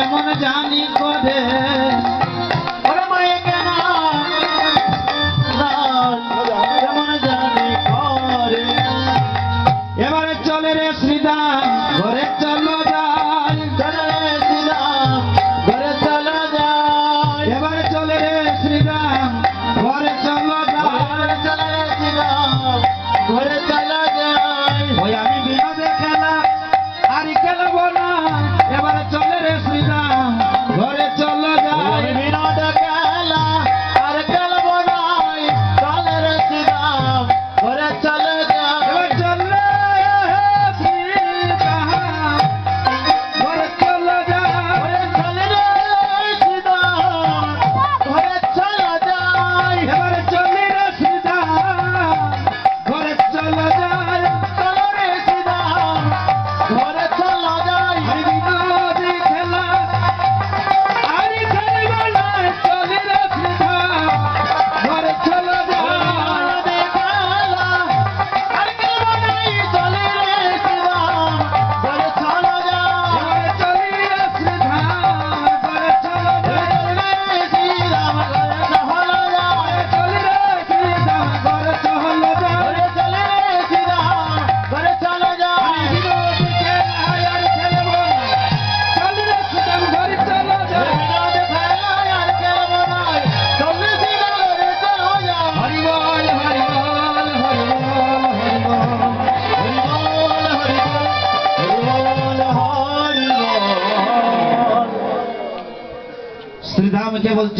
এমন জানি করে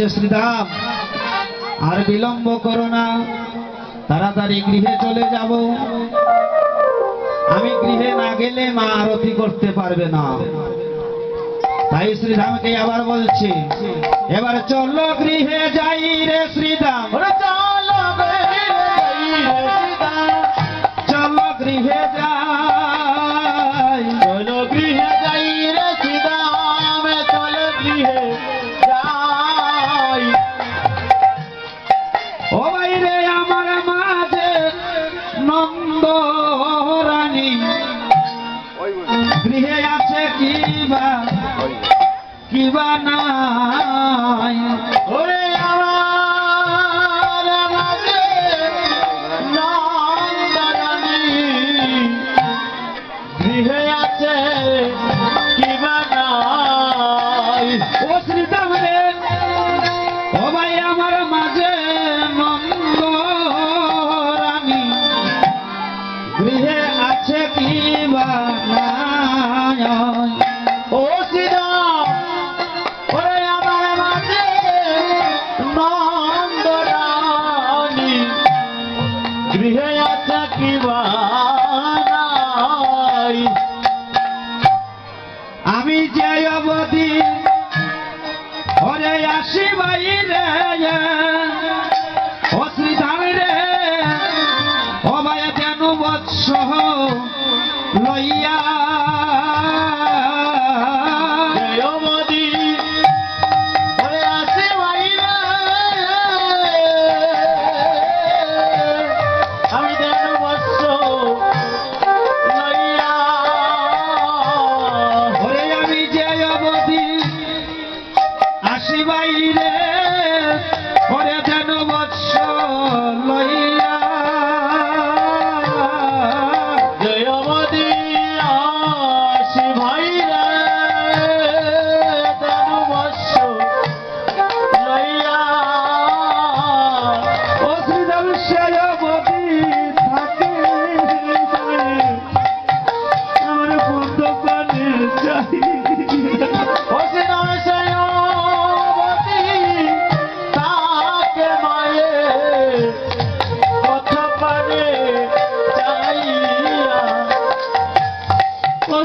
হচ্ছে শ্রীরাম আর বিলম্ব করো না তাড়াতাড়ি গৃহে চলে যাব। আমি গৃহে না গেলে মা আরতি করতে পারবে না। তাই শ্রীধামকে আবার বলছি এবার চলো গৃহে যাই রে শ্রীধাম। চলো গৃহে যাই। ওই রে আমার মাঝে নন্দ রানী। কিবা কিবা নাই। ওরে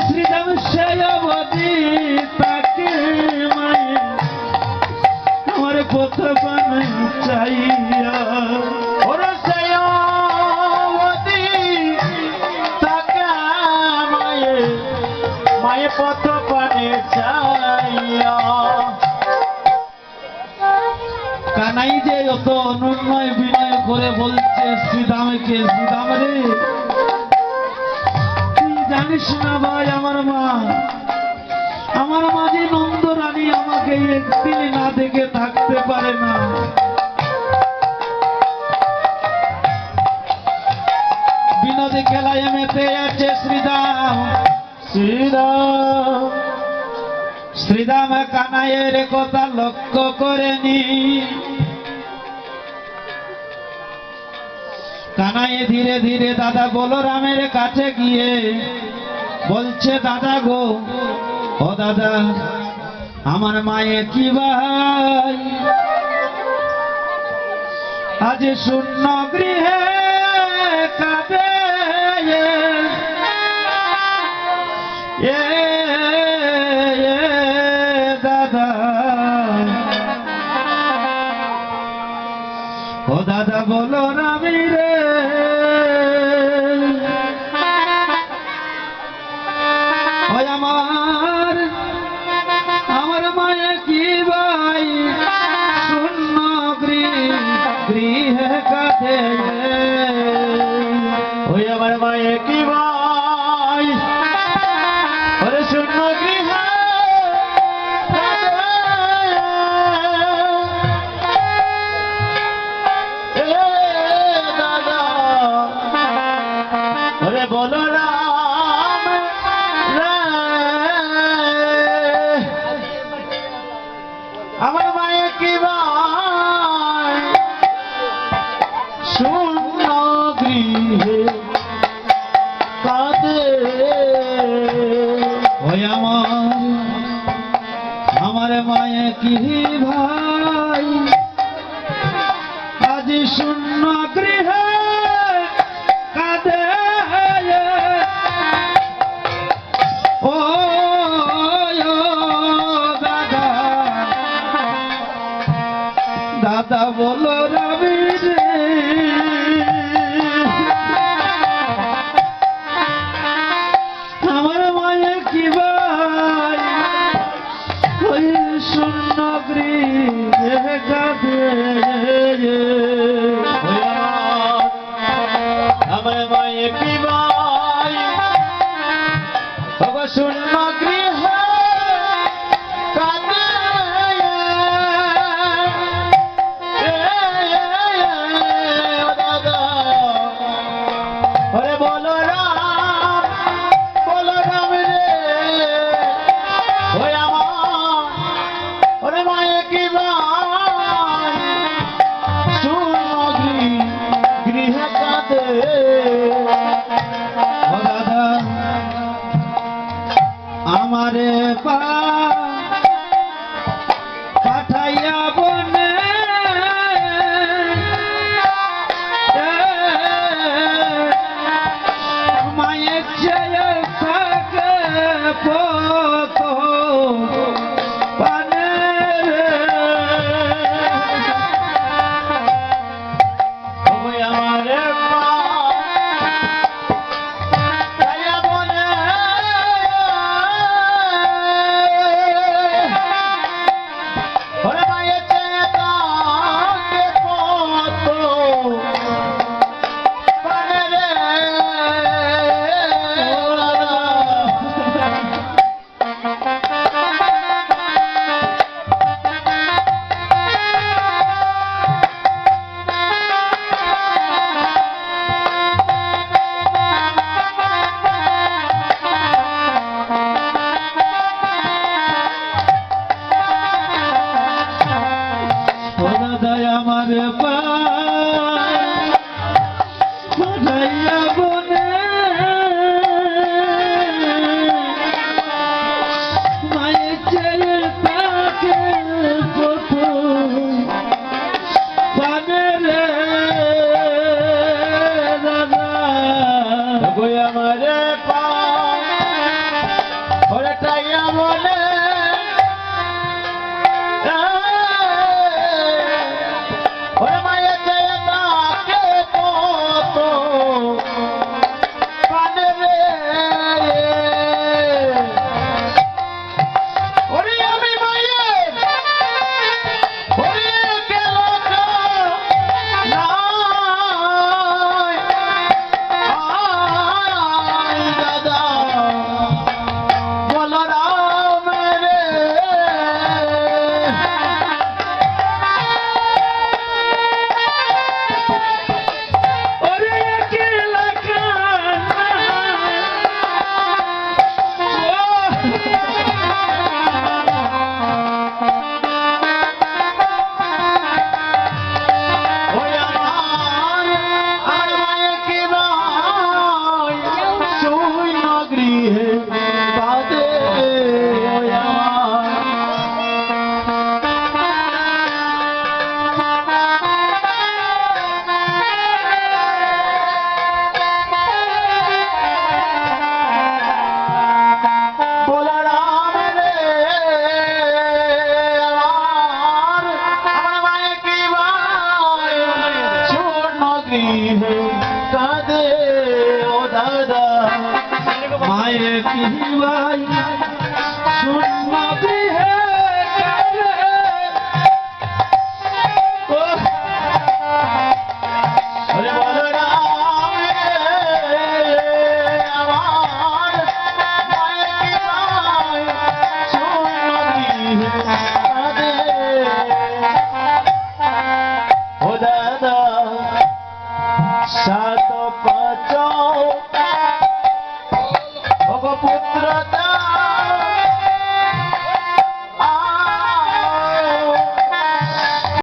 শ্রীরাম সেয়াবতী তাকে আমার পথ বানাই চাইয়া ওরা মায়ে মায়ে পথ পানে চাইয়া কানাই যে অত অনুন্নয় বিনয় করে বলছে শ্রীদামকে শ্রীদাম রে। জানিস না ভাই আমার মা? আমার মা যে নন্দ রানী আমাকে একদিন না দেখে থাকতে পারে না। বিনোদে খেলায় মেতে আছে শ্রীদাম শ্রীরাম শ্রীদাম কানাইয়ের কথা লক্ষ্য করেনি। কানাই ধীরে ধীরে দাদা বলরামের কাছে গিয়ে বলছে, দাদা গো, ও দাদা, আমার মায়ে কি ভাই? আজ শূন্য গৃহে এ দাদা। ও দাদা বলো রামি ওই আমার মায়ে কি ভাই কি ওগো শূন্য Oh. দায় আমার পা মায়ে